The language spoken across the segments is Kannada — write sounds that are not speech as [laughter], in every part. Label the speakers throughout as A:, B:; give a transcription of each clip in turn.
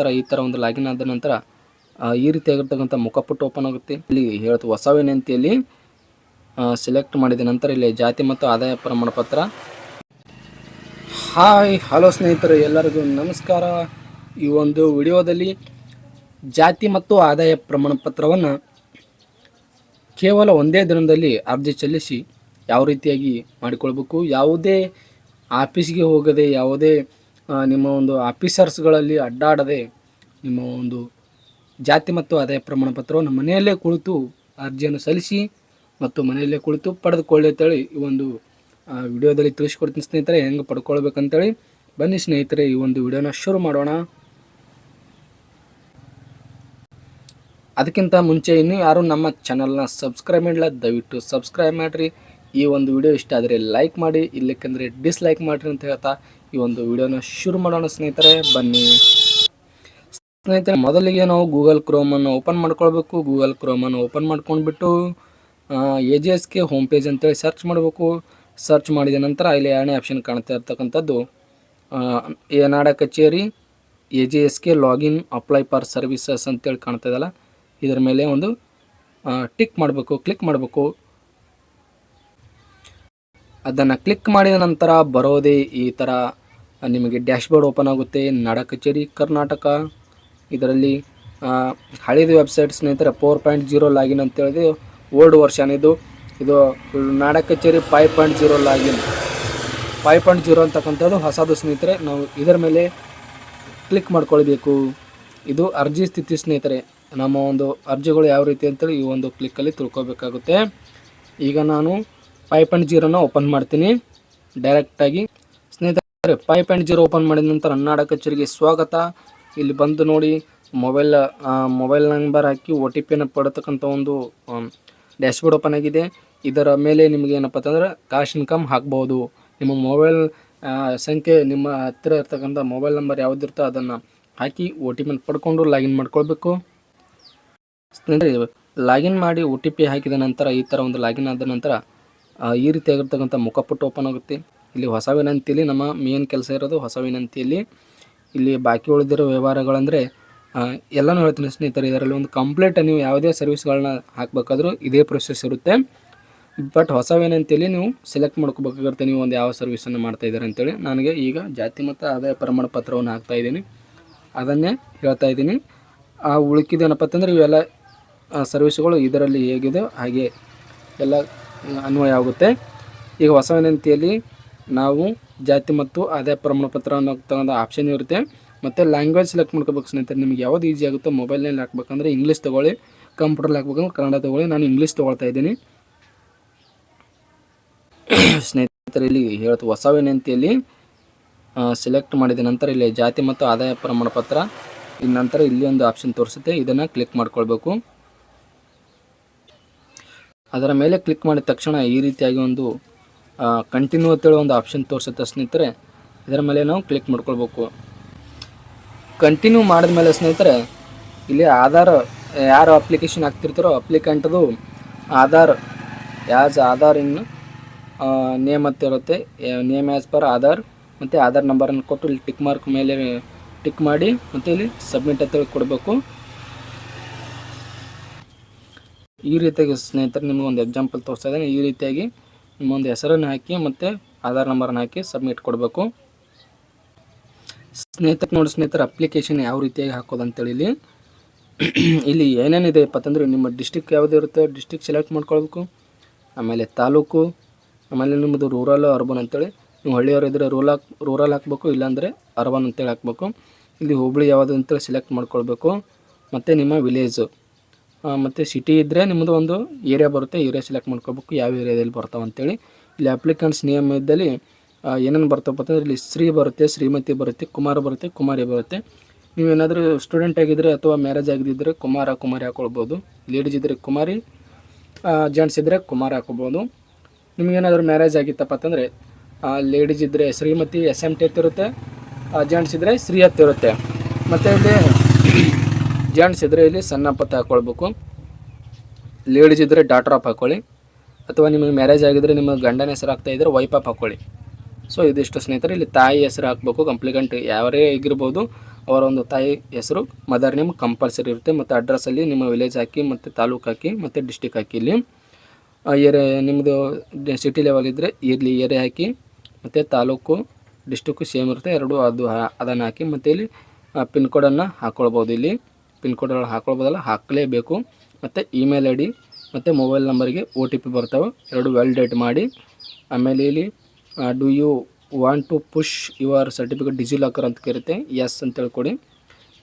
A: ನಂತರ ಈ ಥರ ಒಂದು ಲಾಗಿನ್ ಆದ ನಂತರ ಈ ಈ ರೀತಿಯಾಗಿರ್ತಕ್ಕಂಥ ಮುಖಪುಟ ಓಪನ್ ಆಗುತ್ತೆ. ಇಲ್ಲಿ ಹೇಳ್ತು ಹೊಸ ವಿನಂತಿಯಲ್ಲಿ ಸೆಲೆಕ್ಟ್ ಮಾಡಿದ ನಂತರ ಇಲ್ಲಿ ಜಾತಿ ಮತ್ತು ಆದಾಯ ಪ್ರಮಾಣ ಪತ್ರ. ಹಾಯ್ ಹಲೋ ಸ್ನೇಹಿತರೆ, ಎಲ್ಲರಿಗೂ ನಮಸ್ಕಾರ. ಈ ಒಂದು ವಿಡಿಯೋದಲ್ಲಿ ಜಾತಿ ಮತ್ತು ಆದಾಯ ಪ್ರಮಾಣ ಪತ್ರವನ್ನು ಕೇವಲ ಒಂದೇ ದಿನದಲ್ಲಿ ಅರ್ಜಿ ಸಲ್ಲಿಸಿ ಯಾವ ರೀತಿಯಾಗಿ ಮಾಡಿಕೊಳ್ಬೇಕು, ಯಾವುದೇ ಆಫೀಸ್ಗೆ ಹೋಗದೆ, ಯಾವುದೇ ನಿಮ್ಮ ಒಂದು ಆಫೀಸರ್ಸ್ಗಳಲ್ಲಿ ಅಡ್ಡಾಡದೆ ನಿಮ್ಮ ಒಂದು ಜಾತಿ ಮತ್ತು ಆದಾಯ ಪ್ರಮಾಣ ಪತ್ರವನ್ನು ಮನೆಯಲ್ಲೇ ಕುಳಿತು ಅರ್ಜಿಯನ್ನು ಸಲ್ಲಿಸಿ ಮತ್ತು ಮನೆಯಲ್ಲೇ ಕುಳಿತು ಪಡೆದುಕೊಳ್ಳಿ ಅಂತೇಳಿ ಈ ಒಂದು ವಿಡಿಯೋದಲ್ಲಿ ತಿಳಿಸ್ಕೊಡ್ತೀನಿ ಸ್ನೇಹಿತರೆ, ಹೆಂಗೆ ಪಡ್ಕೊಳ್ಬೇಕಂತೇಳಿ ಬನ್ನಿ ಸ್ನೇಹಿತರೆ, ಈ ಒಂದು ವಿಡಿಯೋನ ಶುರು ಮಾಡೋಣ. ಅದಕ್ಕಿಂತ ಮುಂಚೆ ಇನ್ನೂ ಯಾರು ನಮ್ಮ ಚಾನಲ್ನ ಸಬ್ಸ್ಕ್ರೈಬ್ ಮಾಡಿಲ್ಲ ದಯವಿಟ್ಟು ಸಬ್ಸ್ಕ್ರೈಬ್ ಮಾಡಿರಿ. ಈ ಒಂದು ವಿಡಿಯೋ ಇಷ್ಟ ಆದರೆ ಲೈಕ್ ಮಾಡಿ ಇಲ್ಲಕ್ಕೆಂದರೆ ಡಿಸ್ಲೈಕ್ ಮಾಡಿರಿ ಅಂತ ಹೇಳ್ತಾ ಈ ಒಂದು ವಿಡಿಯೋನ ಶುರು ಮಾಡೋಣ ಸ್ನೇಹಿತರೆ, ಬನ್ನಿ. ಸ್ನೇಹಿತರೆ, ಮೊದಲಿಗೆ ನಾವು ಗೂಗಲ್ ಕ್ರೋಮನ್ನು ಓಪನ್ ಮಾಡ್ಕೊಳ್ಬೇಕು. ಗೂಗಲ್ ಕ್ರೋಮನ್ನು ಓಪನ್ ಮಾಡ್ಕೊಂಡ್ಬಿಟ್ಟು ಎ ಜಿ ಎಸ್ಗೆ ಹೋಮ್ ಪೇಜ್ ಅಂತೇಳಿ ಸರ್ಚ್ ಮಾಡಬೇಕು. ಸರ್ಚ್ ಮಾಡಿದ ನಂತರ ಇಲ್ಲಿ ಎರಡನೇ ಆಪ್ಷನ್ ಕಾಣ್ತಾ ಇರ್ತಕ್ಕಂಥದ್ದು ಎ ನಾಡ ಕಚೇರಿ ಎ ಜಿ ಎಸ್ಗೆ ಲಾಗಿನ್ ಅಪ್ಲೈ ಫಾರ್ ಸರ್ವಿಸಸ್ ಅಂತೇಳಿ ಕಾಣ್ತಾ ಇದಲ್ಲ ಇದರ ಮೇಲೆ ಒಂದು ಟಿಕ್ ಮಾಡಬೇಕು ಕ್ಲಿಕ್ ಮಾಡಬೇಕು. ಅದನ್ನು ಕ್ಲಿಕ್ ಮಾಡಿದ ನಂತರ ಬರೋದೇ ಈ ಥರ ನಿಮಗೆ ಡ್ಯಾಶ್ಬೋರ್ಡ್ ಓಪನ್ ಆಗುತ್ತೆ. ನಾಡ ಕಚೇರಿ ಕರ್ನಾಟಕ. ಇದರಲ್ಲಿ ಹಳೇದು ವೆಬ್ಸೈಟ್ ಸ್ನೇಹಿತರೆ, ಫೋರ್ ಪಾಯಿಂಟ್ ಜೀರೋ ಲಾಗಿನ್ ಅಂತೇಳಿದು ಓಲ್ಡ್ ವರ್ಷನ್ ಇದು. ಇದು Nada Kacheri five point zero login. Five point zero ಅಂತಕ್ಕಂಥದ್ದು ಹೊಸದು ಸ್ನೇಹಿತರೆ. ನಾವು ಇದರ ಮೇಲೆ ಕ್ಲಿಕ್ ಮಾಡ್ಕೊಳ್ಬೇಕು. ಇದು ಅರ್ಜಿ ಸ್ಥಿತಿ ಸ್ನೇಹಿತರೆ. ನಮ್ಮ ಒಂದು ಅರ್ಜಿಗಳು ಯಾವ ರೀತಿ ಅಂತೇಳಿ ಈ ಒಂದು ಕ್ಲಿಕ್ಕಲ್ಲಿ ತಿಳ್ಕೊಬೇಕಾಗುತ್ತೆ. ಈಗ ನಾನು ಫೈವ್ ಪಾಯಿಂಟ್ ಜೀರೋನ ಓಪನ್ ಮಾಡ್ತೀನಿ. ಡೈರೆಕ್ಟಾಗಿ ಸ್ನೇಹಿತರೆ ಫೈವ್ ಪಾಯಿಂಟ್ ಜೀರೋ ಓಪನ್ ಮಾಡಿದ ನಂತರ ಅನ್ನಾಡ ಕಚೇರಿಗೆ ಸ್ವಾಗತ. ಇಲ್ಲಿ ಬಂದು ನೋಡಿ ಮೊಬೈಲ್ ಮೊಬೈಲ್ ನಂಬರ್ ಹಾಕಿ ಒ ಟಿ ಪಿಯನ್ನು ಪಡತಕ್ಕಂಥ ಒಂದು ಡ್ಯಾಶ್ಬೋರ್ಡ್ ಓಪನ್ ಆಗಿದೆ. ಇದರ ಮೇಲೆ ನಿಮಗೆ ಏನಪ್ಪ ಅಂತಂದ್ರೆ ಕಾಶ್ ಇನ್ಕಮ್ ಹಾಕ್ಬೋದು. ನಿಮ್ಮ ಮೊಬೈಲ್ ಸಂಖ್ಯೆ, ನಿಮ್ಮ ಹತ್ತಿರ ಇರ್ತಕ್ಕಂಥ ಮೊಬೈಲ್ ನಂಬರ್ ಯಾವುದಿರ್ತೋ ಅದನ್ನು ಹಾಕಿ ಒ ಟಿ ಪಿನ ಪಡ್ಕೊಂಡು ಲಾಗಿನ್ ಮಾಡ್ಕೊಳ್ಬೇಕು. ಸ್ನೇಹಿತರೆ ಲಾಗಿನ್ ಮಾಡಿ ಒ ಟಿ ಪಿ ಹಾಕಿದ ನಂತರ, ಈ ಥರ ಒಂದು ಲಾಗಿನ್ ಆದ ನಂತರ ಈ ರೀತಿಯಾಗಿರ್ತಕ್ಕಂಥ ಮುಖಪುಟ ಓಪನ್ ಆಗುತ್ತೆ. ಇಲ್ಲಿ ಹೊಸ ವಿನಂತಿಯಲ್ಲಿ ನಮ್ಮ ಮೇನ್ ಕೆಲಸ ಇರೋದು ಹೊಸ ವಿನಂತಿಯಲ್ಲಿ ಇಲ್ಲಿ ಬಾಕಿ ಉಳಿದಿರೋ ವ್ಯವಹಾರಗಳಂದರೆ ಎಲ್ಲನೂ ಹೇಳ್ತೀನಿ ಸ್ನೇಹಿತರೆ, ಇದರಲ್ಲಿ ಒಂದು ಕಂಪ್ಲೀಟ್ ನೀವು ಯಾವುದೇ ಸರ್ವಿಸ್ಗಳನ್ನ ಹಾಕಬೇಕಾದ್ರೂ ಇದೇ ಪ್ರೊಸೆಸ್ ಇರುತ್ತೆ. ಬಟ್ ಹೊಸ ವಿನಂತಿಯಲ್ಲಿ ನೀವು ಸೆಲೆಕ್ಟ್ ಮಾಡ್ಕೋಬೇಕಾಗಿರುತ್ತೆ ನೀವು ಒಂದು ಯಾವ ಸರ್ವಿಸನ್ನು ಮಾಡ್ತಾ ಇದ್ದಾರೆ ಅಂತೇಳಿ. ನನಗೆ ಈಗ ಜಾತಿ ಮತ್ತು ಆದಾಯ ಪ್ರಮಾಣ ಪತ್ರವನ್ನು ಹಾಕ್ತಾ ಇದ್ದೀನಿ. ಅದನ್ನೇ ಹೇಳ್ತಾ ಇದ್ದೀನಿ. ಆ ಉಳುಕಿದೇನಪ್ಪ ಅಂತಂದರೆ, ಇವೆಲ್ಲ ಸರ್ವಿಸ್ಗಳು ಇದರಲ್ಲಿ ಹೇಗಿದೆ, ಹಾಗೆ ಎಲ್ಲ ಅನ್ವಯ ಆಗುತ್ತೆ. ಈಗ ಹೊಸ ವಿನಂತಿಯಲ್ಲಿ ನಾವು ಜಾತಿ ಮತ್ತು ಆದಾಯ ಪ್ರಮಾಣ ಅನ್ನೋ ತಗೊಂಡ ಆಪ್ಷನ್ ಇರುತ್ತೆ. ಮತ್ತು ಲ್ಯಾಂಗ್ವೇಜ್ ಸೆಲೆಕ್ಟ್ ಮಾಡ್ಕೋಬೇಕು ಸ್ನೇಹಿತರೆ, ನಿಮಗೆ ಯಾವ್ದು ಈಸಿ ಆಗುತ್ತೋ ಮೊಬೈಲ್ನಲ್ಲಿ ಹಾಕ್ಬೇಕಂದ್ರೆ ಇಂಗ್ಲೀಷ್ ತೊಗೊಳ್ಳಿ ಕಂಪ್ಯೂಟರ್ಲಿ ಹಾಕ್ಬೇಕಂದ್ರೆ ಕನ್ನಡ ತೊಗೊಳ್ಳಿ, ನಾನು ಇಂಗ್ಲೀಷ್ ತೊಗೊಳ್ತಾ ಇದ್ದೀನಿ. [coughs] ಸ್ನೇಹಿತರೆ, ಇಲ್ಲಿ ಹೇಳ್ತು, ಹೊಸ ವಿನಂತಿಯಲ್ಲಿ ಸೆಲೆಕ್ಟ್ ಮಾಡಿದ ನಂತರ ಇಲ್ಲಿ ಜಾತಿ ಮತ್ತು ಆದಾಯ ಪ್ರಮಾಣ ಪತ್ರ ಇನ್ನು ನಂತರ ಇಲ್ಲಿ ಒಂದು ಆಪ್ಷನ್ ತೋರಿಸುತ್ತೆ, ಇದನ್ನು ಕ್ಲಿಕ್ ಮಾಡ್ಕೊಳ್ಬೇಕು. ಅದರ ಮೇಲೆ ಕ್ಲಿಕ್ ಮಾಡಿದ ತಕ್ಷಣ ಈ ರೀತಿಯಾಗಿ ಒಂದು ಕಂಟಿನ್ಯೂ ಅಂತೇಳಿ ಒಂದು ಆಪ್ಷನ್ ತೋರಿಸುತ್ತೆ ಸ್ನೇಹಿತರೆ. ಇದರ ಮೇಲೆ ನಾವು ಕ್ಲಿಕ್ ಮಾಡ್ಕೊಳ್ಬೇಕು. ಕಂಟಿನ್ಯೂ ಮಾಡಿದ ಮೇಲೆ ಸ್ನೇಹಿತರೆ, ಇಲ್ಲಿ ಆಧಾರ್ ಯಾರು ಅಪ್ಲಿಕೇಶನ್ ಹಾಕ್ತಿರ್ತಾರೋ ಅಪ್ಲಿಕೆಂಟ್ದು Aadhaar as Aadhaar in name ಅಂತ ಇರುತ್ತೆ. ನೇಮ್ ಆ್ಯಸ್ ಪರ್ ಆಧಾರ್, ಮತ್ತು ಆಧಾರ್ ನಂಬರನ್ನು ಕೊಟ್ಟು ಇಲ್ಲಿ ಟಿಕ್ ಮಾರ್ಕ್ ಮೇಲೆ ಟಿಕ್ ಮಾಡಿ, ಮತ್ತು ಇಲ್ಲಿ ಸಬ್ಮಿಟ್ ಅಂತೇಳಿ ಕೊಡಬೇಕು. ಈ ರೀತಿಯಾಗಿ ಸ್ನೇಹಿತರೆ ನಿಮಗೊಂದು ಎಕ್ಸಾಂಪಲ್ ತೋರಿಸ್ತಾ ಇದ್ದೀನಿ. ಈ ರೀತಿಯಾಗಿ ನಿಮ್ಮ ಒಂದು ಹೆಸರನ್ನು ಹಾಕಿ ಮತ್ತು ಆಧಾರ್ ನಂಬರನ್ನು ಹಾಕಿ ಸಬ್ಮಿಟ್ ಕೊಡಬೇಕು. ಸ್ನೇಹಿತರೆ ನೋಡಿ ಸ್ನೇಹಿತರ ಅಪ್ಲಿಕೇಶನ್ ಯಾವ ರೀತಿಯಾಗಿ ಹಾಕೋದು ಅಂತೇಳಿ ಇಲ್ಲಿ. ಇಲ್ಲಿ ಏನೇನಿದೆ ಅಂತಂದರೆ ನಿಮ್ಮ ಡಿಸ್ಟಿಕ್ ಯಾವುದು ಇರುತ್ತೆ ಡಿಸ್ಟಿಕ್ ಸೆಲೆಕ್ಟ್ ಮಾಡ್ಕೊಳ್ಬೇಕು. ಆಮೇಲೆ ತಾಲೂಕು, ಆಮೇಲೆ ನಿಮ್ಮದು ರೂರಲ್ ಅರ್ಬನ್ ಅಂತೇಳಿ. ನೀವು ಹಳ್ಳಿಯವರು ಇದ್ದರೆ ರೂಲ್ ರೂರಲ್ ಹಾಕಬೇಕು, ಇಲ್ಲಾಂದರೆ ಅರ್ಬನ್ ಅಂತೇಳಿ ಹಾಕಬೇಕು. ಇಲ್ಲಿ ಹುಬ್ಳಿ ಯಾವುದು ಅಂತೇಳಿ ಸೆಲೆಕ್ಟ್ ಮಾಡ್ಕೊಳ್ಬೇಕು. ಮತ್ತು ನಿಮ್ಮ ವಿಲೇಜು ಮತ್ತು ಸಿಟಿ ಇದ್ದರೆ ನಿಮ್ಮದು ಒಂದು ಏರಿಯಾ ಬರುತ್ತೆ ಏರಿಯಾ ಸೆಲೆಕ್ಟ್ ಮಾಡ್ಕೋಬೇಕು, ಯಾವ ಏರಿಯಾದಲ್ಲಿ ಬರ್ತಾವೆ ಅಂತೇಳಿ. ಇಲ್ಲಿ ಅಪ್ಲಿಕೆಂಟ್ಸ್ ನೇಮ್ ಇದ್ದಲ್ಲಿ ಏನೇನು ಬರ್ತಪ್ಪ ಅಂತಂದ್ರೆ ಇಲ್ಲಿ ಶ್ರೀ ಬರುತ್ತೆ, ಶ್ರೀಮತಿ ಬರುತ್ತೆ, ಕುಮಾರ ಬರುತ್ತೆ, ಕುಮಾರಿ ಬರುತ್ತೆ. ನೀವೇನಾದರೂ ಸ್ಟೂಡೆಂಟ್ ಆಗಿದ್ದರೆ ಅಥವಾ ಮ್ಯಾರೇಜ್ ಆಗಿದ್ದರೆ ಕುಮಾರ, ಕುಮಾರಿ ಹಾಕೊಳ್ಬೋದು. ಲೇಡೀಸ್ ಇದ್ದರೆ ಕುಮಾರಿ ಜೆಂಟ್ಸ್ ಇದ್ದರೆ ಕುಮಾರ ಹಾಕ್ಕೊಬೋದು ನಿಮಗೇನಾದರೂ ಮ್ಯಾರೇಜ್ ಆಗಿತ್ತಪ್ಪ ಅಂತಂದರೆ ಲೇಡೀಸ್ ಇದ್ದರೆ ಶ್ರೀಮತಿ ಎಸ್ ಎಂ ಟಿ ಇರುತ್ತೆ ಜೆಂಟ್ಸ್ ಇದ್ದರೆ ಶ್ರೀ ಹತ್ತಿರುತ್ತೆ. ಮತ್ತು ಇಲ್ಲಿ ಜೆಂಟ್ಸ್ ಇದ್ದರೆ ಇಲ್ಲಿ ಸಣ್ಣ ಪತ್ತ ಹಾಕ್ಕೊಳ್ಬೇಕು ಲೇಡೀಸ್ ಇದ್ದರೆ ಡಾಟರ್ ಆಫ್ ಹಾಕ್ಕೊಳ್ಳಿ ಅಥವಾ ನಿಮಗೆ ಮ್ಯಾರೇಜ್ ಆಗಿದ್ದರೆ ನಿಮ್ಮ ಗಂಡನ ಹೆಸರು ಹಾಕ್ತಾ ಇದ್ದರೆ ವೈಫ್ ಆಫ್ ಹಾಕ್ಕೊಳ್ಳಿ ಸೊ ಇದಿಷ್ಟು ಸ್ನೇಹಿತರೆ, ಇಲ್ಲಿ ತಾಯಿ ಹೆಸರು ಹಾಕಬೇಕು. ಕಂಪ್ಲಿಕೆಂಟ್ ಯಾವರೇ ಆಗಿರ್ಬೋದು, ಅವರ ಒಂದು ತಾಯಿ ಹೆಸರು ಮದರ್ ನೇಮ್ ಕಂಪಲ್ಸರಿ ಇರುತ್ತೆ. ಮತ್ತು ಅಡ್ರೆಸ್ಸಲ್ಲಿ ನಿಮ್ಮ ವಿಲೇಜ್ ಹಾಕಿ, ಮತ್ತು ತಾಲೂಕು ಹಾಕಿ, ಮತ್ತು ಡಿಸ್ಟಿಕ್ ಹಾಕಿ ಇಲ್ಲಿ. ಏರಿಯಾ ನಿಮ್ಮದು ಸಿಟಿ ಲೆವೆಲ್ ಇದ್ದರೆ ಇಲ್ಲಿ ಏರಿಯಾ ಹಾಕಿ, ಮತ್ತು ತಾಲೂಕು ಡಿಸ್ಟಿಕ್ಕು ಸೇಮ್ ಇರುತ್ತೆ. ಎರಡು ಅದು ಅದನ್ನು ಹಾಕಿ, ಮತ್ತು ಇಲ್ಲಿ ಪಿನ್ ಕೋಡನ್ನು ಹಾಕ್ಕೊಳ್ಬೋದು ಇಲ್ಲಿ. ಪಿನ್ ಕೋಡ್ ಹಾಕೊಳ್ಬೋದಲ್ಲ, ಹಾಕಲೇಬೇಕು. ಮತ್ತು ಇಮೇಲ್ ಐ ಡಿ ಮತ್ತು ಮೊಬೈಲ್ ನಂಬರಿಗೆ ಒ ಟಿ ಪಿ ಬರ್ತವೆ. ಎರಡು ವ್ಯಾಲಿಡೇಟ್ ಮಾಡಿ. ಆಮೇಲೆ ಇಲ್ಲಿ do you want to push your certificate DigiLocker ಅಂತ ಕರೀತೆ ಎಸ್ ಅಂತ ಹೇಳ್ಕೊಡಿ.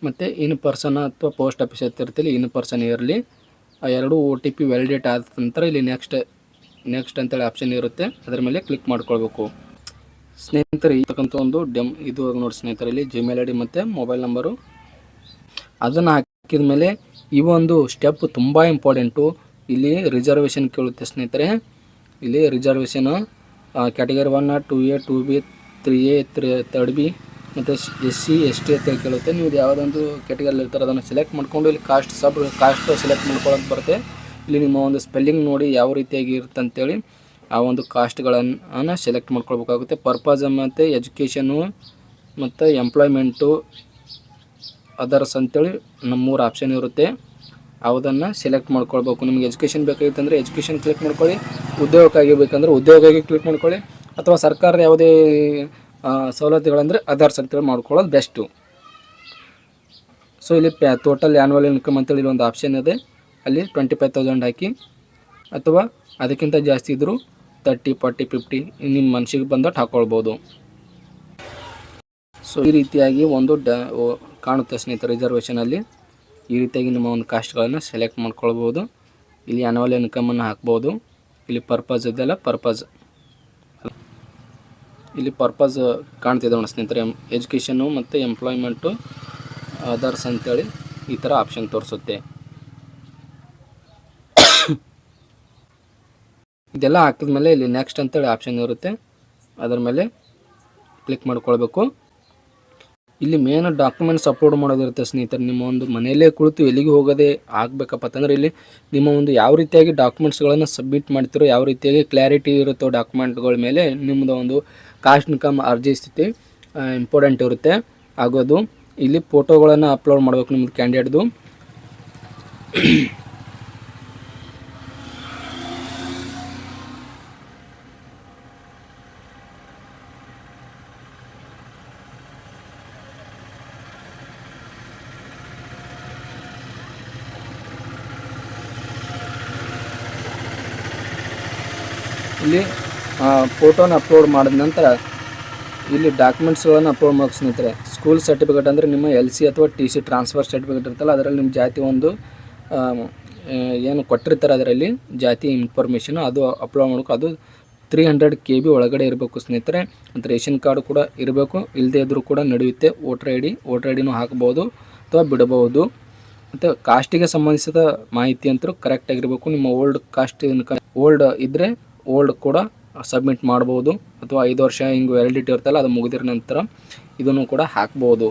A: ಮತ್ತು ಇನ್ ಪರ್ಸನ್ ಅಥವಾ ಪೋಸ್ಟ್ ಆಫೀಸ್ ಎತ್ತಿರ್ತೀವಿ ಇನ್ ಪರ್ಸನ್ ಇರಲಿ. ಆ ಎರಡು ಒ ಟಿ ಪಿ ವ್ಯಾಲಿಡೇಟ್ ಆದ ನಂತರ ಇಲ್ಲಿ ನೆಕ್ಸ್ಟ್ ನೆಕ್ಸ್ಟ್ ಅಂತೇಳಿ ಆಪ್ಷನ್ ಇರುತ್ತೆ. ಅದರ ಮೇಲೆ ಕ್ಲಿಕ್ ಮಾಡ್ಕೊಳ್ಬೇಕು. ಸ್ನೇಹಿತರೆ ಇರ್ತಕ್ಕಂಥ ಒಂದು ಡೆಮ್, ಇದು ನೋಡಿ ಸ್ನೇಹಿತರಲ್ಲಿ ಜಿಮೇಲ್ ಐ ಡಿ ಮತ್ತು ಮೊಬೈಲ್ ನಂಬರು ಅದನ್ನು ಹಾಕಿದ ಮೇಲೆ ಈ ಒಂದು ಸ್ಟೆಪ್ ತುಂಬ ಇಂಪಾರ್ಟೆಂಟು ಇಲ್ಲಿ ರಿಸರ್ವೇಷನ್ ಕೇಳುತ್ತೆ ಸ್ನೇಹಿತರೆ. ಇಲ್ಲಿ reservation category one two A two B three A three third B ಮತ್ತು ಎಸ್ ಸಿ ಎಸ್ ಟಿ ಅಂತ ಕೇಳುತ್ತೆ. ನೀವು ಯಾವುದೊಂದು ಕ್ಯಾಟಗರಿಲಿ ಇರ್ತಾರೆ, ಅದನ್ನು ಸೆಲೆಕ್ಟ್ ಮಾಡಿಕೊಂಡು ಇಲ್ಲಿ ಕಾಸ್ಟ್ ಸಬ್ ಕಾಸ್ಟ್ ಸೆಲೆಕ್ಟ್ ಮಾಡ್ಕೊಳ್ಳೋಕೆ ಬರುತ್ತೆ. ಇಲ್ಲಿ ನಿಮ್ಮ ಒಂದು ಸ್ಪೆಲ್ಲಿಂಗ್ ನೋಡಿ ಯಾವ ರೀತಿಯಾಗಿ ಇರುತ್ತೆ ಅಂತೇಳಿ ಆ ಒಂದು ಕಾಸ್ಟ್ಗಳನ್ನು ಸೆಲೆಕ್ಟ್ ಮಾಡ್ಕೊಳ್ಬೇಕಾಗುತ್ತೆ. ಪರ್ಪಸ್ ಮತ್ತು ಎಜುಕೇಷನು ಮತ್ತು ಎಂಪ್ಲಾಯ್ಮೆಂಟು ಅದರ್ಸ್ ಅಂತೇಳಿ ನಮ್ಮ ಮೂರು ಆಪ್ಷನ್ ಇರುತ್ತೆ. ಯಾವುದನ್ನು ಸೆಲೆಕ್ಟ್ ಮಾಡ್ಕೊಳ್ಬೇಕು. ನಿಮಗೆ ಎಜುಕೇಷನ್ ಬೇಕಾಗಿತ್ತಂದರೆ ಎಜುಕೇಷನ್ ಕ್ಲಿಕ್ ಮಾಡ್ಕೊಳ್ಳಿ. ಉದ್ಯೋಗಕ್ಕಾಗಿ ಬೇಕಂದ್ರೆ ಉದ್ಯೋಗಕ್ಕಾಗಿ ಕ್ಲಿಕ್ ಮಾಡ್ಕೊಳ್ಳಿ. ಅಥವಾ ಸರ್ಕಾರದ ಯಾವುದೇ ಸವಲತ್ತುಗಳಂದರೆ ಅದರ್ಸ್ ಅಂತೇಳಿ ಮಾಡ್ಕೊಳ್ಳೋದು ಬೆಸ್ಟು ಸೊ ಇಲ್ಲಿ ಪ್ಯಾ ಟೋಟಲ್ ಆ್ಯನ್ವಲ್ ಇನ್ಕಮ್ ಅಂತೇಳಿ ಒಂದು ಆಪ್ಷನ್ ಇದೆ. ಅಲ್ಲಿ ಟ್ವೆಂಟಿ ಫೈವ್ ತೌಸಂಡ್ ಹಾಕಿ. ಅಥವಾ ಅದಕ್ಕಿಂತ ಜಾಸ್ತಿ ಇದ್ದರೂ ತರ್ಟಿ ಫಾರ್ಟಿ ಫಿಫ್ಟಿ ನಿಮ್ಮ ಮನಸ್ಸಿಗೆ ಬಂದಟ್ಟು ಹಾಕ್ಕೊಳ್ಬೋದು ಸೊ ಈ ರೀತಿಯಾಗಿ ಒಂದು ಡ ಕಾಣುತ್ತೆ ಸ್ನೇಹಿತರೆ ರಿಸರ್ವೇಷನಲ್ಲಿ ಈ ರೀತಿಯಾಗಿ ನಿಮ್ಮ ಒಂದು ಕಾಸ್ಟ್ಗಳನ್ನು ಸೆಲೆಕ್ಟ್ ಮಾಡ್ಕೊಳ್ಬೋದು. ಇಲ್ಲಿ ಆ್ಯನ್ಯುವಲ್ ಇನ್ಕಮನ್ನು ಹಾಕ್ಬೋದು. ಇಲ್ಲಿ ಪರ್ಪಸ್ ಇದೆಲ್ಲ ಪರ್ಪಸ್ ಇಲ್ಲಿ ಪರ್ಪಸ್ ಕಾಣ್ತಿದೆ ನೋಡಿ ಸ್ನೇಹಿತರೆ ಎಜುಕೇಷನ್ನು ಮತ್ತು ಎಂಪ್ಲಾಯ್ಮೆಂಟು ಅದರ್ಸ್ ಅಂತೇಳಿ ಈ ಥರ ಆಪ್ಷನ್ ತೋರಿಸುತ್ತೆ. ಇದೆಲ್ಲ ಹಾಕಿದ ಮೇಲೆ ಇಲ್ಲಿ ನೆಕ್ಸ್ಟ್ ಅಂತೇಳಿ ಆಪ್ಷನ್ ಇರುತ್ತೆ. ಅದರ ಮೇಲೆ ಕ್ಲಿಕ್ ಮಾಡ್ಕೊಳ್ಬೇಕು. ಇಲ್ಲಿ ಮೇನ್ ಡಾಕ್ಯುಮೆಂಟ್ಸ್ ಅಪ್ಲೋಡ್ ಮಾಡೋದಿರುತ್ತೆ ಸ್ನೇಹಿತರೆ. ನಿಮ್ಮ ಒಂದು ಮನೆಯಲ್ಲೇ ಕುಳಿತು ಎಲ್ಲಿಗೆ ಹೋಗೋದೆ ಆಗಬೇಕಪ್ಪ ಅಂತಂದ್ರೆ ಇಲ್ಲಿ ನಿಮ್ಮ ಒಂದು ಯಾವ ರೀತಿಯಾಗಿ ಡಾಕ್ಯುಮೆಂಟ್ಸ್ಗಳನ್ನು ಸಬ್ಮಿಟ್ ಮಾಡ್ತಿರೋ, ಯಾವ ರೀತಿಯಾಗಿ ಕ್ಲಾರಿಟಿ ಇರುತ್ತೋ ಡಾಕ್ಯುಮೆಂಟ್ಗಳ ಮೇಲೆ ನಿಮ್ಮದು ಒಂದು ಕಾಸ್ಟ್ ಇನ್ಕಮ್ ಅರ್ಜಿ ಸ್ಥಿತಿ ಇಂಪಾರ್ಟೆಂಟ್ ಇರುತ್ತೆ. ಆಗೋದು ಇಲ್ಲಿ ಫೋಟೋಗಳನ್ನು ಅಪ್ಲೋಡ್ ಮಾಡಬೇಕು ನಿಮ್ಮದು ಕ್ಯಾಂಡಿಡೇಟ್ದು ಇಲ್ಲಿ ಫೋಟೋನ ಅಪ್ಲೋಡ್ ಮಾಡಿದ ನಂತರ ಇಲ್ಲಿ ಡಾಕ್ಯುಮೆಂಟ್ಸ್ಗಳನ್ನು ಅಪ್ಲೋಡ್ ಮಾಡೋಕೆ ಸ್ನೇಹಿತರೆ ಸ್ಕೂಲ್ ಸರ್ಟಿಫಿಕೇಟ್ ಅಂದರೆ ನಿಮ್ಮ ಎಲ್ ಸಿ ಅಥವಾ ಟಿ ಸಿ ಟ್ರಾನ್ಸ್ಫರ್ ಸರ್ಟಿಫಿಕೇಟ್ ಇರ್ತಲ್ಲ ಅದರಲ್ಲಿ ನಿಮ್ಮ ಜಾತಿ ಒಂದು ಏನು ಕೊಟ್ಟಿರ್ತಾರೆ ಅದರಲ್ಲಿ ಜಾತಿ ಇನ್ಫಾರ್ಮೇಷನ್ ಅದು ಅಪ್ಲೋಡ್ ಮಾಡಬೇಕು ಅದು ತ್ರೀ ಹಂಡ್ರೆಡ್ ಕೆ ಬಿ ಒಳಗಡೆ ಇರಬೇಕು ಸ್ನೇಹಿತರೆ. ಮತ್ತು ರೇಷನ್ ಕಾರ್ಡ್ ಕೂಡ ಇರಬೇಕು ಇಲ್ಲದೇ ಇದ್ದರೂ ಕೂಡ ನಡೆಯುತ್ತೆ voter I D voter I ಡಿನೂ ಹಾಕ್ಬೋದು ಅಥವಾ ಬಿಡಬಹುದು. ಮತ್ತು ಕಾಸ್ಟಿಗೆ ಸಂಬಂಧಿಸಿದ ಮಾಹಿತಿ ಅಂತೂ ಕರೆಕ್ಟಾಗಿರಬೇಕು ನಿಮ್ಮ ಓಲ್ಡ್ ಕಾಸ್ಟ್ ಓಲ್ಡ್ ಇದ್ದರೆ ಓಲ್ಡ್ ಕೂಡ ಸಬ್ಮಿಟ್ ಮಾಡ್ಬೋದು. ಅಥವಾ ಐದು ವರ್ಷ ಹಿಂಗೆ ವ್ಯಾಲಿಡಿಟಿ ಇರ್ತಲ್ಲ ಅದು ಮುಗಿದಿರ ನಂತರ ಇದನ್ನು ಕೂಡ ಹಾಕ್ಬೋದು.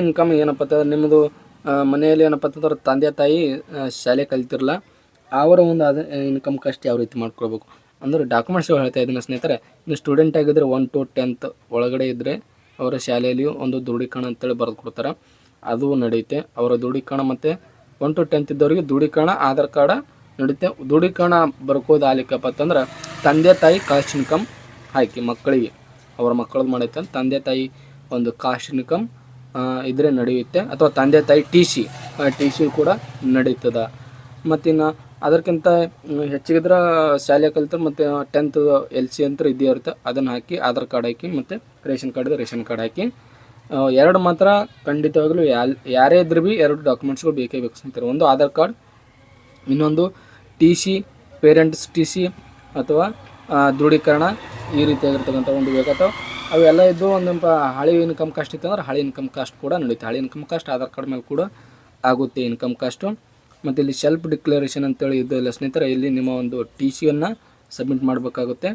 A: ಇನ್ಕಮ್ ಏನಪ್ಪ ಅಂತಂದ್ರೆ ನಿಮ್ಮದು ಮನೆಯಲ್ಲಿ ಏನಪ್ಪ ಅಂತಂದ್ರೆ ತಂದೆ, ತಾಯಿ ಶಾಲೆ ಕಲಿತಿರಲ್ಲ, ಅವರ ಒಂದು ಅದ ಇನ್ಕಮ್ ಕಷ್ಟ ಯಾವ ರೀತಿ ಮಾಡ್ಕೊಳ್ಬೇಕು? ಅಂದ್ರೆ ಡಾಕ್ಯುಮೆಂಟ್ಸ್ ಹೇಳ್ತಾ ಇದ್ದೀನಿ ಸ್ನೇಹಿತರೆ, ಇನ್ನು ಸ್ಟೂಡೆಂಟ್ ಆಗಿದ್ದರೆ ಒನ್ ಟು ಟೆಂತ್ ಒಳಗಡೆ ಇದ್ದರೆ ಅವರ ಶಾಲೆಯಲ್ಲಿಯೂ ಒಂದು ದೃಢೀಕರಣ ಅಂತೇಳಿ ಬರೆದು ಕೊಡ್ತಾರೆ. ಅದು ನಡೆಯುತ್ತೆ. ಅವರ ದೃಢೀಕರಣ ಮತ್ತು ಒನ್ ಟು ಟೆಂತ್ ಇದ್ದವರಿಗೆ ದೃಢೀಕರಣ ಆಧಾರ್ ಕಾರ್ಡ ನಡೆಯುತ್ತೆ ದೃಢೀಕರಣ ಬರ್ಕೋದು ಆಲಿಕಪ್ಪ ಅಂತಂದ್ರೆ ತಂದೆ ತಾಯಿ ಕಾಸ್ಟ್ ಇನ್ಕಮ್ ಹಾಕಿ ಮಕ್ಕಳಿಗೆ. ಅವ್ರ ಮಕ್ಕಳದ್ದು ಮಾಡೈತೆ ತಂದೆ ತಾಯಿ ಒಂದು ಕಾಸ್ಟ್ ಇನ್ಕಮ್ ಇದ್ರೆ ನಡೆಯುತ್ತೆ. ಅಥವಾ ತಂದೆ ತಾಯಿ ಟಿ ಸಿ ಟಿ ಸಿ ಕೂಡ ನಡೀತದೆ. ಮತ್ತಿನ್ನು ಅದಕ್ಕಿಂತ ಹೆಚ್ಚಿಗಿದ್ರೆ ಶಾಲೆ ಕಲಿತರು ಮತ್ತು ಟೆಂತ್ ಎಲ್ ಸಿ ಅಂತ ಇದ್ದೇ ಇರುತ್ತೆ. ಅದನ್ನು ಹಾಕಿ ಆಧಾರ್ ಕಾರ್ಡ್ ಹಾಕಿ ಮತ್ತು ರೇಷನ್ ಕಾರ್ಡ್ ರೇಷನ್ ಕಾರ್ಡ್ ಹಾಕಿ ಎರಡು ಮಾತ್ರ ಖಂಡಿತವಾಗಲೂ ಯಾ ಯಾರೇ ಇದ್ರೂ ಭೀ ಎರಡು ಡಾಕ್ಯುಮೆಂಟ್ಸ್ಗಳು ಬೇಕೇ ಬೇಕು ಸ್ನೇಹಿತರೆ ಒಂದು ಆಧಾರ್ ಕಾರ್ಡ್, ಇನ್ನೊಂದು T C parents T C ಅಥವಾ ದೃಢೀಕರಣ ಈ ರೀತಿಯಾಗಿರ್ತಕ್ಕಂಥ ಒಂದು ಬೇಕಾಗ್ತವೆ ಅವೆಲ್ಲ ಇದ್ದು ಒಂದು ಹಳೆ ಇನ್ಕಮ್ ಕಾಸ್ಟ್ ಇತ್ತು ಅಂದ್ರೆ ಹಳೆ ಇನ್ಕಮ್ ಕಾಸ್ಟ್ ಕೂಡ ನಡೀತೆ. ಹಳೆ ಇನ್ಕಮ್ ಕಾಸ್ಟ್ ಆಧಾರ್ ಕಾರ್ಡ್ ಮೇಲೆ ಕೂಡ ಆಗುತ್ತೆ ಇನ್ಕಮ್ ಕಾಸ್ಟು ಮತ್ತು ಇಲ್ಲಿ ಸೆಲ್ಫ್ ಡಿಕ್ಲರೇಷನ್ ಅಂತೇಳಿ ಇದೆಲ್ಲ ಸ್ನೇಹಿತರೆ, ಇಲ್ಲಿ ನಿಮ್ಮ ಒಂದು ಟಿ ಸಿಯನ್ನು ಸಬ್ಮಿಟ್ ಮಾಡಬೇಕಾಗುತ್ತೆ.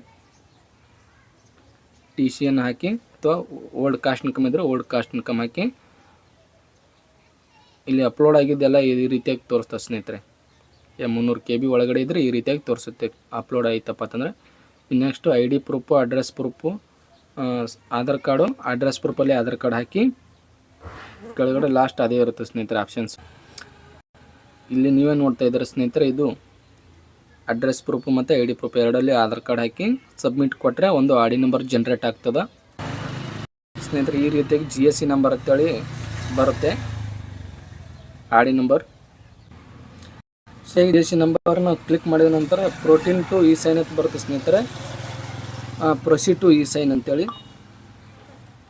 A: ಟಿ ಸಿಯನ್ನು ಹಾಕಿ. ಅಥವಾ ಓಲ್ಡ್ ಕಾಸ್ಟ್ ಇನ್ಕಮ್ ಇದ್ದರೆ ಓಲ್ಡ್ ಕಾಸ್ಟ್ ಇನ್ಕಮ್ ಹಾಕಿ ಇಲ್ಲಿ ಅಪ್ಲೋಡ್ ಆಗಿದ್ದೆಲ್ಲ ಈ ರೀತಿಯಾಗಿ ತೋರಿಸ್ತದೆ ಸ್ನೇಹಿತರೆ. ಮುನ್ನೂರು ಕೆ ಬಿ ಒಳಗಡೆ ಇದ್ದರೆ ಈ ರೀತಿಯಾಗಿ ತೋರಿಸುತ್ತೆ. ಅಪ್ಲೋಡ್ ಆಯ್ತಪ್ಪ ಅಂತಂದರೆ. Next ID proof address proof Aadhaar card address ಪ್ರೂಫಲ್ಲಿ Aadhaar card ಹಾಕಿ ಕೆಳಗಡೆ ಲಾಸ್ಟ್ ಅದೇ ಇರುತ್ತೆ ಸ್ನೇಹಿತರೆ ಆಪ್ಷನ್ಸ್ ಇಲ್ಲಿ ನೀವೇ ನೋಡ್ತಾ ಇದ್ದಾರೆ ಸ್ನೇಹಿತರೆ ಇದು ಅಡ್ರೆಸ್ ಪ್ರೂಫು ಮತ್ತು ಐ ಡಿ ಪ್ರೂಫ್ ಎರಡಲ್ಲಿ ಆಧಾರ್ ಕಾರ್ಡ್ ಹಾಕಿ ಸಬ್ಮಿಟ್ ಕೊಟ್ಟರೆ ಒಂದು ಆಡಿ ನಂಬರ್ ಜನ್ರೇಟ್ ಆಗ್ತದೆ. ಸ್ನೇಹಿತರೆ, ಈ ರೀತಿಯಾಗಿ ಜಿ ಎಸ್ ಸಿ ನಂಬರ್ ಅಂತೇಳಿ ಬರುತ್ತೆ. ಆಡಿ ನಂಬರ್ ಜಿ ಎಸ್ ಸಿ ನಂಬರ್ನ ಕ್ಲಿಕ್ ಮಾಡಿದ ನಂತರ ಪ್ರೋಟೀನ್ ಟು ಇ ಸೈನ್ ಅಂತ ಬರುತ್ತೆ ಸ್ನೇಹಿತರೆ. ಪ್ರೊಸಿ ಟು ಇ ಸೈನ್ ಅಂತೇಳಿ.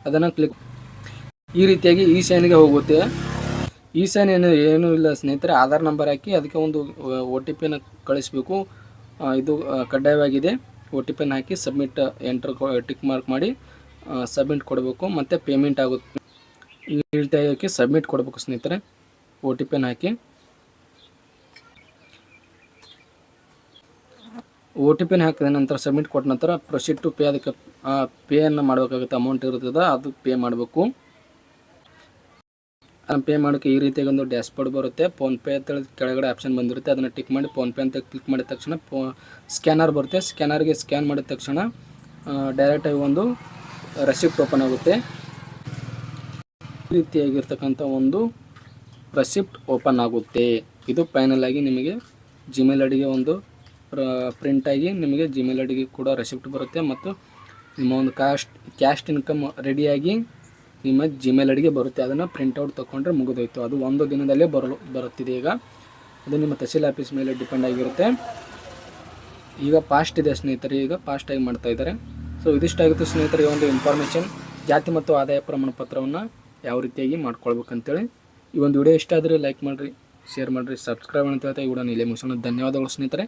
A: ಅದನ್ನು ಕ್ಲಿಕ್ ಈ ರೀತಿಯಾಗಿ ಇ ಸೈನ್ಗೆ ಹೋಗುತ್ತೆ. ಈ ಸೈನ್ ಏನು, ಏನೂ ಇಲ್ಲ ಸ್ನೇಹಿತರೆ. ಆಧಾರ್ ನಂಬರ್ ಹಾಕಿ ಅದಕ್ಕೆ ಒಂದು ಒ ಟಿ ಪಿನ ಕಳಿಸ್ಬೇಕು. ಇದು ಕಡ್ಡಾಯವಾಗಿದೆ. ಒ ಟಿ ಪಿನ ಹಾಕಿ ಸಬ್ಮಿಟ್ ಎಂಟ್ರ್ ಟಿಕ್ ಮಾರ್ಕ್ ಮಾಡಿ. ಸಬ್ಮಿಟ್ ಕೊಡಬೇಕು, ಮತ್ತು ಪೇಮೆಂಟ್ ಆಗುತ್ತೆ. ಈ ಇದಕ್ಕೆ ಸಬ್ಮಿಟ್ ಕೊಡಬೇಕು ಸ್ನೇಹಿತರೆ. ಓ ಟಿ ಪಿನ ಹಾಕಿ. ಓ ಟಿ ಪಿನ ಹಾಕಿದ ನಂತರ ಸಬ್ಮಿಟ್ ಕೊಟ್ಟ ನಂತರ ಪ್ರೊಸೀಡ್ ಟು ಪೇ ಅದಕ್ಕೆ ಪೇಯನ್ನು ಮಾಡಬೇಕಾಗುತ್ತೆ. ಅಮೌಂಟ್ ಇರುತ್ತದೆ, ಅದು ಪೇ ಮಾಡಬೇಕು. ಅದನ್ನು ಪೇ ಮಾಡೋಕ್ಕೆ ಈ ರೀತಿಯಾಗಿ ಒಂದು ಡ್ಯಾಶ್ಬೋರ್ಡ್ ಬರುತ್ತೆ. ಫೋನ್ಪೇ ಅಂತೇಳಿ ಕೆಳಗಡೆ ಆಪ್ಷನ್ ಬಂದಿರುತ್ತೆ. ಅದನ್ನು ಟಿಕ್ ಮಾಡಿ ಫೋನ್ಪೇ ಅಂತ ಕ್ಲಿಕ್ ಮಾಡಿದ ತಕ್ಷಣ ಸ್ಕ್ಯಾನರ್ ಬರುತ್ತೆ. ಸ್ಕ್ಯಾನರ್ಗೆ ಸ್ಕ್ಯಾನ್ ಮಾಡಿದ ತಕ್ಷಣ ಡೈರೆಕ್ಟಾಗಿ ಒಂದು ರೆಸಿಪ್ಟ್ ಓಪನ್ ಆಗುತ್ತೆ ರೀತಿಯಾಗಿರ್ತಕ್ಕಂಥ ಒಂದು ರೆಸಿಪ್ಟ್ ಓಪನ್ ಆಗುತ್ತೆ. ಇದು ಫೈನಲ್ ಆಗಿ ನಿಮಗೆ ಜಿಮೇಲ್ ಅಡಿಗೆ ಒಂದು ಪ್ರಿಂಟಾಗಿ ನಿಮಗೆ ಜಿಮೇಲ್ ಅಡಿಗೆ ಕೂಡ ರೆಸಿಪ್ಟ್ ಬರುತ್ತೆ ಮತ್ತು ನಿಮ್ಮ ಒಂದು ಕಾಸ್ಟ್ ಕ್ಯಾಸ್ಟ್ ಇನ್ಕಮ್ ರೆಡಿಯಾಗಿ ನಿಮ್ಮ ಜಿಮೇಲ್ ಅಡಿಗೆ ಬರುತ್ತೆ. ಅದನ್ನು ಪ್ರಿಂಟೌಟ್ ತೊಗೊಂಡ್ರೆ ಮುಗಿದೋಯ್ತು. ಅದು ಒಂದು ದಿನದಲ್ಲೇ ಬರಲು, ಬರುತ್ತಿದೆ ಈಗ. ಅದು ನಿಮ್ಮ ತಹಸೀಲ್ ಆಫೀಸ್ ಮೇಲೆ ಡಿಪೆಂಡ್ ಆಗಿರುತ್ತೆ. ಈಗ ಫಾಸ್ಟ್ ಇದೆ ಸ್ನೇಹಿತರೆ, ಈಗ ಫಾಸ್ಟಾಗಿ ಮಾಡ್ತಾ ಇದ್ದಾರೆ. ಸೊ ಇದಿಷ್ಟಾಗುತ್ತೆ ಸ್ನೇಹಿತರೆ ಈ ಒಂದು ಇನ್ಫಾರ್ಮೇಷನ್ ಜಾತಿ ಮತ್ತು ಆದಾಯ ಪ್ರಮಾಣ ಪತ್ರವನ್ನು ಯಾವ ರೀತಿಯಾಗಿ ಮಾಡ್ಕೊಳ್ಬೇಕಂತೇಳಿ. ಈ ಒಂದು ವಿಡಿಯೋ ಇಷ್ಟ ಆದರೆ ಲೈಕ್ ಮಾಡಿರಿ ಶೇರ್ ಮಾಡಿರಿ ಸಬ್ಸ್ಕ್ರೈಬ್ ಅಂತ ಹೇಳ್ತಾ ಈ ವಿಡಿಯೋನ ಇಲ್ಲೇ ಮುಗಿಸೋಣ. ಧನ್ಯವಾದಗಳು ಸ್ನೇಹಿತರೆ.